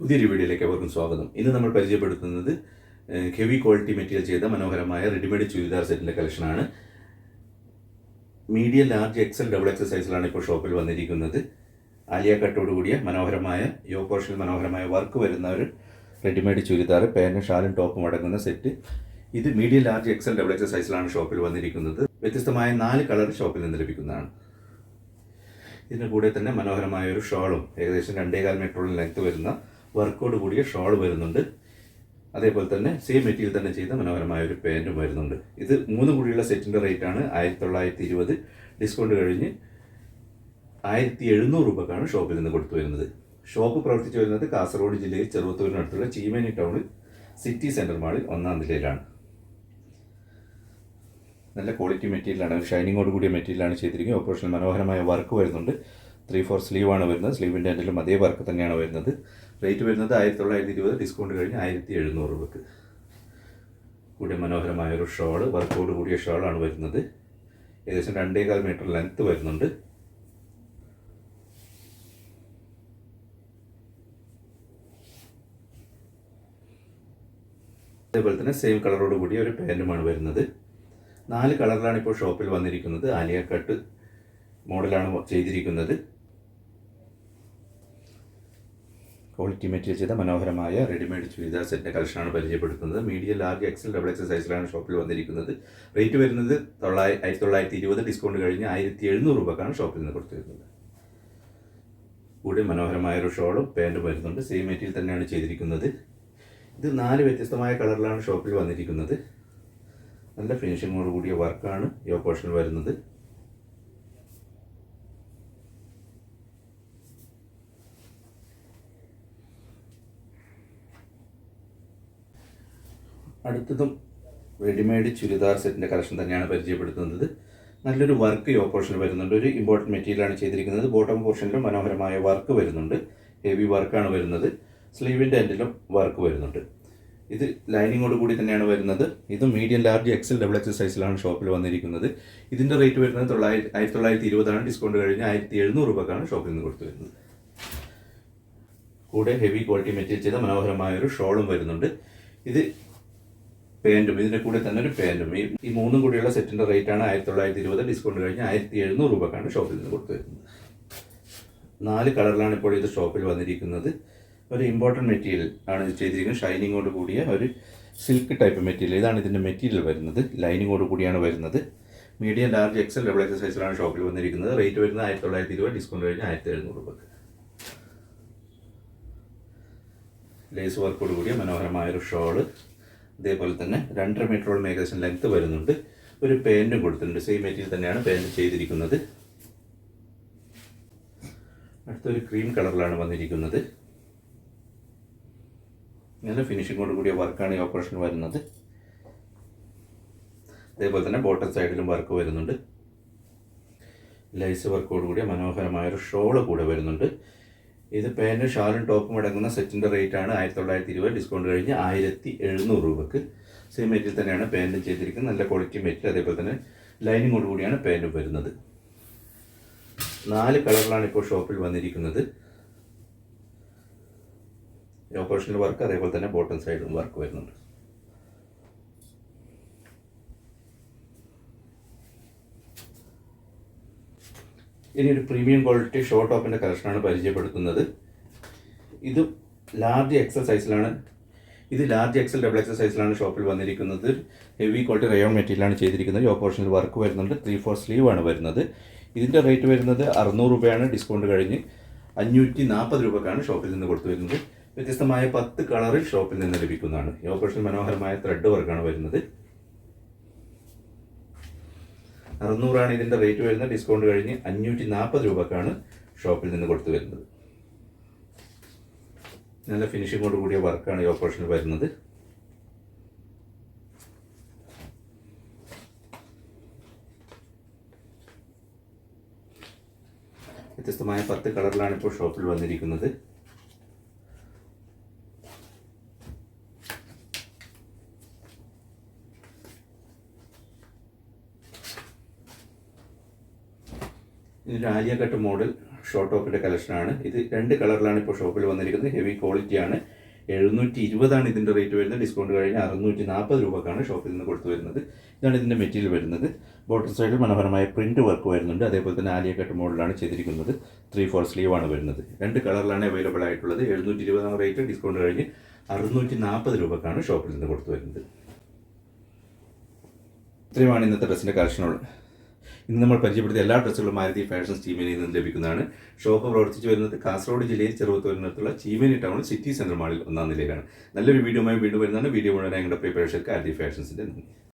പുതിയൊരു വീഡിയോയിലേക്ക് അവർക്കും സ്വാഗതം. ഇന്ന് നമ്മൾ പരിചയപ്പെടുത്തുന്നത് ഹെവി ക്വാളിറ്റി മെറ്റീരിയൽ ചെയ്ത മനോഹരമായ റെഡിമെയ്ഡ് ചുരിദാർ സെറ്റിന്റെ കളക്ഷനാണ് medium large XL double XL സൈസിലാണ് ഇപ്പോൾ ഷോപ്പിൽ വന്നിരിക്കുന്നത്. ആലിയ കട്ടോട് കൂടിയ മനോഹരമായ യോ പോർഷനിൽ മനോഹരമായ വർക്ക് വരുന്ന ഒരു റെഡിമെയ്ഡ് ചുരിദാർ പാന്റും ഷാലും ടോപ്പും അടങ്ങുന്ന സെറ്റ് ഇത് medium large XL double XL സൈസിലാണ് ഷോപ്പിൽ വന്നിരിക്കുന്നത്. വ്യത്യസ്തമായ നാല് കളർ ഷോപ്പിൽ നിന്ന് ലഭിക്കുന്നതാണ്. ഇതിന് കൂടെ തന്നെ മനോഹരമായ ഒരു ഷോളും ഏകദേശം രണ്ടേകാൽ മീറ്ററോളം ലെങ്ത് വരുന്ന വർക്കോട് കൂടിയ ഷോൾ വരുന്നുണ്ട്. അതേപോലെ തന്നെ സെയിം മെറ്റീരിയൽ തന്നെ ചെയ്ത മനോഹരമായ ഒരു പാന്റും വരുന്നുണ്ട്. ഇത് മൂന്ന് കൂടിയുള്ള സെറ്റിന്റെ റേറ്റ് ആണ്. ആയിരത്തി തൊള്ളായിരത്തി ഇരുപത് ഡിസ്കൗണ്ട് കഴിഞ്ഞ് ആയിരത്തി എഴുന്നൂറ് രൂപക്കാണ് ഷോപ്പിൽ നിന്ന് കൊടുത്തു വരുന്നത്. ഷോപ്പ് പ്രവർത്തിച്ചു വരുന്നത് കാസർഗോഡ് ജില്ലയിൽ ചെറുവത്തൂരിനടുത്തുള്ള ചീമേനി ടൗണിൽ സിറ്റി സെന്റർ മാളിൽ ഒന്നാം നിലയിലാണ്. നല്ല ക്വാളിറ്റി മെറ്റീരിയലാണ് ഷൈനിങ്ങോട് കൂടിയ മെറ്റീരിയലാണ് ചെയ്തിരിക്കുന്നത്. ഓപ്പറേഷൻ മനോഹരമായ വർക്ക് വരുന്നുണ്ട്. ത്രീ ഫോർ സ്ലീവ് ആണ് വരുന്നത്. സ്ലീവിന്റെ എൻഡിലും അതേ വർക്ക് തന്നെയാണ് വരുന്നത്. റേറ്റ് വരുന്നത് ആയിരത്തി തൊള്ളായിരത്തി ഇരുപത് ഡിസ്കൗണ്ട് കഴിഞ്ഞ് ആയിരത്തി എഴുന്നൂറ് രൂപക്ക്. കൂടിയ മനോഹരമായ ഒരു ഷോൾ വർക്കോട് കൂടിയ ഷോളാണ് വരുന്നത്. ഏകദേശം രണ്ടേകാൽ മീറ്റർ ലെങ്ത്ത് വരുന്നുണ്ട്. അതേപോലെ തന്നെ സെയിം കളറോട് കൂടിയ ഒരു പാന്റുമാണ് വരുന്നത്. നാല് കളറിലാണ് ഇപ്പോൾ ഷോപ്പിൽ വന്നിരിക്കുന്നത്. ആലിയ കട്ട് മോഡലാണ് ചെയ്തിരിക്കുന്നത്. ക്വാളിറ്റി മെറ്റീരിയൽ ചെയ്ത മനോഹരമായ റെഡിമെയ്ഡ് ചുരിദാർ സെറ്റിന്റെ കളക്ഷനാണ് പരിചയപ്പെടുത്തുന്നത്. Medium large XL double XL സൈസിലാണ് ഷോപ്പിൽ വന്നിരിക്കുന്നത്. റേറ്റ് വരുന്നത് തൊള്ളായി ആയിരത്തി തൊള്ളായിരത്തി ഇരുപത് ഡിസ്കൗണ്ട് കഴിഞ്ഞ് ആയിരത്തി എഴുന്നൂറ് രൂപക്കാണ് ഷോപ്പിൽ നിന്ന് കൊടുത്തിരുന്നത്. കൂടി മനോഹരമായ ഒരു ഷോളും പാന്റും വരുന്നുണ്ട്. സെയിം മെറ്റീരിയൽ തന്നെയാണ് ചെയ്തിരിക്കുന്നത്. ഇത് നാല് വ്യത്യസ്തമായ കളറിലാണ് ഷോപ്പിൽ വന്നിരിക്കുന്നത്. നല്ല ഫിനിഷിങ്ങോട് കൂടിയ വർക്കാണ് ഈ പോർഷനിൽ വരുന്നത്. അടുത്തതും റെഡിമെയ്ഡ് ചുരിദാർ സെറ്റിന്റെ കളക്ഷൻ തന്നെയാണ് പരിചയപ്പെടുത്തുന്നത്. നല്ലൊരു വർക്ക് ഈ ഓപ്പോർഷൻ വരുന്നുണ്ട്. ഒരു ഇമ്പോർട്ടന്റ് മെറ്റീരിയലാണ് ചെയ്തിരിക്കുന്നത്. ബോട്ടം പോർഷനിലും മനോഹരമായ വർക്ക് വരുന്നുണ്ട്. ഹെവി വർക്കാണ് വരുന്നത്. സ്ലീവിന്റെ എൻഡിലും വർക്ക് വരുന്നുണ്ട്. ഇത് ലൈനിങ്ങോട് കൂടി തന്നെയാണ് വരുന്നത്. ഇത് medium large XL double XL സൈസിലാണ് ഷോപ്പിൽ വന്നിരിക്കുന്നത്. ഇതിന്റെ റേറ്റ് വരുന്നത് തൊള്ളായിരത്തി ആയിരത്തി തൊള്ളായിരത്തി ഇരുപതാണ് ഡിസ്കൗണ്ട് കഴിഞ്ഞ് ആയിരത്തി എഴുന്നൂറ് രൂപക്കാണ് ഷോപ്പിൽ നിന്ന് കൊടുത്തു വരുന്നത്. കൂടെ ഹെവി ക്വാളിറ്റി മെറ്റീരിയൽ ചെയ്ത മനോഹരമായ ഒരു ഷോളും വരുന്നുണ്ട്. ഇത് പാന്റും ഇതിന്റെ കൂടെ തന്നെ ഒരു പാന്റും ഈ ഈ മൂന്നും കൂടിയുള്ള സെറ്റിന്റെ റേറ്റ് ആണ് ആയിരത്തി തൊള്ളായിരത്തി ഇരുപത് ഡിസ്കൗണ്ട് കഴിഞ്ഞ് ആയിരത്തി എഴുന്നൂറ് രൂപക്കാണ് ഷോപ്പിൽ നിന്ന് കൊടുത്തു വരുന്നത്. നാല് കളറിലാണ് ഇപ്പോൾ ഇത് ഷോപ്പിൽ വന്നിരിക്കുന്നത്. ഒരു ഇമ്പോർട്ടന്റ് മെറ്റീരിയൽ ആണ് ചെയ്തിരിക്കുന്നത്. ഷൈനിങ്ങോട് കൂടിയ ഒരു സിൽക്ക് ടൈപ്പ് മെറ്റീരിയൽ ഇതാണ് ഇതിന്റെ മെറ്റീരിയൽ വരുന്നത്. ലൈനിങ്ങോട് കൂടിയാണ് വരുന്നത്. Medium large XL double XL സൈസിലാണ് ഷോപ്പിൽ വന്നിരിക്കുന്നത്. റേറ്റ് വരുന്നത് ആയിരത്തി തൊള്ളായിരത്തി ഇരുപത് ഡിസ്കൗണ്ട് കഴിഞ്ഞ് ആയിരത്തി എഴുന്നൂറ് രൂപ ലേസ് വർക്കോട് കൂടിയ മനോഹരമായൊരു ഷോൾ അതേപോലെ തന്നെ രണ്ടര മീറ്ററോളം ഏകദേശം ലെങ്ത് വരുന്നുണ്ട്. ഒരു പാന്റും കൊടുത്തിട്ടുണ്ട്. സെയിം മെറ്റീരിയൽ തന്നെയാണ് പാന്റ് ചെയ്തിരിക്കുന്നത്. അടുത്തൊരു ക്രീം കളറിലാണ് വന്നിരിക്കുന്നത്. നല്ല ഫിനിഷിങ്ങോട് കൂടിയ വർക്കാണ് ഈ ഓപ്പറേഷൻ വരുന്നത്. അതേപോലെ തന്നെ ബോട്ടം സൈഡിലും വർക്ക് വരുന്നുണ്ട്. ലൈസ് വർക്കോട് കൂടിയ മനോഹരമായൊരു ഷോൾ കൂടെ വരുന്നുണ്ട്. ഇത് പാന്റും ഷാളും ടോപ്പും അടങ്ങുന്ന സെറ്റിന്റെ റേറ്റ് ആണ് ആയിരത്തി തൊള്ളായിരത്തി ഇരുപത് ഡിസ്കൗണ്ട് കഴിഞ്ഞ് ആയിരത്തി എഴുന്നൂറ് രൂപക്ക് സെയിം മെറ്റീരിയൽ തന്നെയാണ് പാന്റും ചെയ്തിരിക്കുന്നത്. നല്ല ക്വാളിറ്റി മെറ്റീരിയൽ അതേപോലെ തന്നെ ലൈനിങ്ങോട് കൂടിയാണ് പാന്റും വരുന്നത്. നാല് കളറുകളാണ് ഇപ്പോൾ ഷോപ്പിൽ വന്നിരിക്കുന്നത്. ഓപ്പറേഷണൽ വർക്ക് അതേപോലെ തന്നെ ബോട്ടം സൈഡും വർക്ക് വരുന്നുണ്ട്. ഇനി ഒരു പ്രീമിയം ക്വാളിറ്റി ഷോർട്ട് ടോപ്പിന്റെ കളക്ഷനാണ് പരിചയപ്പെടുത്തുന്നത്. ഇത് ലാർജ് എക്സൽ സൈസിലാണ് ഇത് ലാർജ് എക്സൽ ഡബിൾ എക്സൽ സൈസിലാണ് ഷോപ്പിൽ വന്നിരിക്കുന്നത്. ഹെവി ക്വാളിറ്റി റയോൺ മെറ്റീരിയലാണ് ചെയ്തിരിക്കുന്നത്. ഈ ഓപ്പറേഷനിൽ വർക്ക് വരുന്നുണ്ട്. ത്രീ ഫോർ സ്ലീവ് ആണ് വരുന്നത്. ഇതിന്റെ റേറ്റ് വരുന്നത് അറുന്നൂറ് രൂപയാണ്. ഡിസ്കൗണ്ട് കഴിഞ്ഞ് അഞ്ഞൂറ്റി നാൽപ്പത് രൂപക്കാണ് ഷോപ്പിൽ നിന്ന് കൊടുത്തു വരുന്നത്. വ്യത്യസ്തമായ പത്ത് കളറിൽ ഷോപ്പിൽ നിന്ന് ലഭിക്കുന്നതാണ്. ഈ ഓപ്പറേഷൻ മനോഹരമായ ത്രെഡ് വർക്കാണ് വരുന്നത്. അറുന്നൂറാണ് ഇതിന്റെ റേറ്റ് വരുന്നത്. ഡിസ്കൗണ്ട് കഴിഞ്ഞ് അഞ്ഞൂറ്റി നാൽപ്പത് രൂപക്കാണ് ഷോപ്പിൽ നിന്ന് കൊടുത്തു വരുന്നത്. നല്ല ഫിനിഷിങ്ങോട് കൂടിയ വർക്കാണ് ഈ ഓപ്പറേഷനിൽ വരുന്നത്. വ്യത്യസ്തമായ പത്ത് കളറിലാണ് ഇപ്പോൾ ഷോപ്പിൽ വന്നിരിക്കുന്നത്. ഇതിന്റെ ആലിയ കട്ട് മോഡൽ ഷോർട്ട് ടോപ്പിന്റെ കളക്ഷനാണ് ഇത് രണ്ട് കളറിലാണ് ഇപ്പോൾ ഷോപ്പിൽ വന്നിരിക്കുന്നത്. ഹെവി ക്വാളിറ്റിയാണ് എഴുന്നൂറ്റി ഇരുപതാണ് ഇതിന്റെ റേറ്റ് വരുന്നത്. ഡിസ്കൗണ്ട് കഴിഞ്ഞ് അറുന്നൂറ്റി നാൽപ്പത് രൂപക്കാണ് ഷോപ്പിൽ നിന്ന് കൊടുത്തു വരുന്നത്. ഇതാണ് ഇതിന്റെ മെറ്റീരിയൽ വരുന്നത്. ബോട്ടം സൈഡിൽ മനോഹരമായ പ്രിന്റ് വർക്ക് വരുന്നുണ്ട്. അതേപോലെ തന്നെ ആലിയ കട്ട് മോഡലാണ് ചെയ്തിരിക്കുന്നത്. ത്രീ ഫോർ സ്ലീവ് ആണ് വരുന്നത്. രണ്ട് കളറിലാണ് അവൈലബിൾ ആയിട്ടുള്ളത്. എഴുന്നൂറ്റി ഇരുപതാണ് റേറ്റ് ഡിസ്കൗണ്ട് കഴിഞ്ഞ് അറുന്നൂറ്റി നാൽപ്പത് രൂപക്കാണ് ഷോപ്പിൽ നിന്ന് കൊടുത്തു വരുന്നത്. ഇത്രയുമാണ് ഇന്നത്തെ ഡ്രസ്സിന്റെ കളക്ഷനുള്ളത് ഇന്ന് നമ്മൾ പരിചയപ്പെടുത്തിയ എല്ലാ ഡ്രസ്സുകളും മാരുതി ഫാഷൻസ് ചീമേനിയിൽ നിന്ന് ലഭിക്കുന്നതാണ്. ഷോപ്പ് പ്രവർത്തിച്ചു വരുന്നത് കാസർഗോഡ് ജില്ലയിൽ ചെറുപ്പത്തൂരിനടുത്തുള്ള ചീമേനി ടൗൺ സിറ്റി സെൻട്രൽ മാളിൽ ഒന്നാം നിലയിലാണ്. നല്ലൊരു വീഡിയോയുമായി വീണ്ടും വരുന്നതാണ്. വീഡിയോ മുഴുവൻ ഞങ്ങളുടെ പ്രിപ്പറേഷർക്ക് ആർതി ഫാഷൻസിന്റെ നന്ദി.